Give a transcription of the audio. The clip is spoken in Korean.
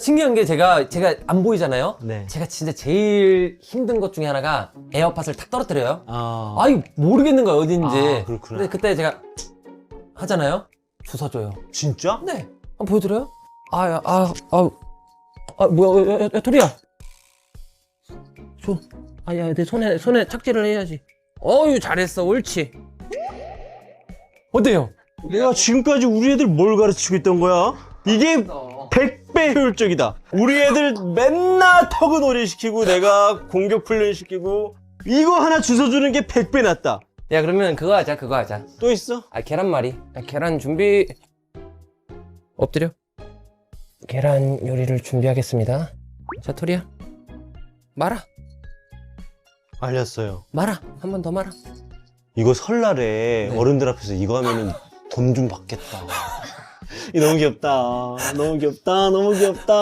신기한 게 제가 제가 안 보이잖아요. 네. 제가 진짜 제일 힘든 것 중에 하나가 에어팟을 탁 떨어뜨려요. 아, 아이 모르겠는 거야 어딘지. 아, 그렇구나. 근데 그때 제가 하잖아요. 주워줘요. 진짜? 네. 한번 보여드려요? 아, 야, 아, 아, 아, 뭐야, 야, 야, 야, 토리야. 줘. 아, 야, 내 손에, 손에 착지를 해야지. 어유, 잘했어. 옳지. 어때요? 내가 지금까지 우리 애들 뭘 가르치고 있던 거야? 이게 100배 효율적이다. 우리 애들 맨날 터그놀이 시키고 내가 공격 훈련 시키고 이거 하나 주워주는 게 100배 낫다. 야, 그러면 그거 하자, 그거 하자. 또 있어? 아, 계란말이. 아, 계란 준비. 엎드려. 계란 요리를 준비하겠습니다. 자, 토리야. 말아. 알렸어요. 말아. 한 번 더 말아. 이거 설날에 네. 어른들 앞에서 이거 하면은 돈좀 받겠다. 이 너무 귀엽다. 너무 귀엽다. 너무 귀엽다.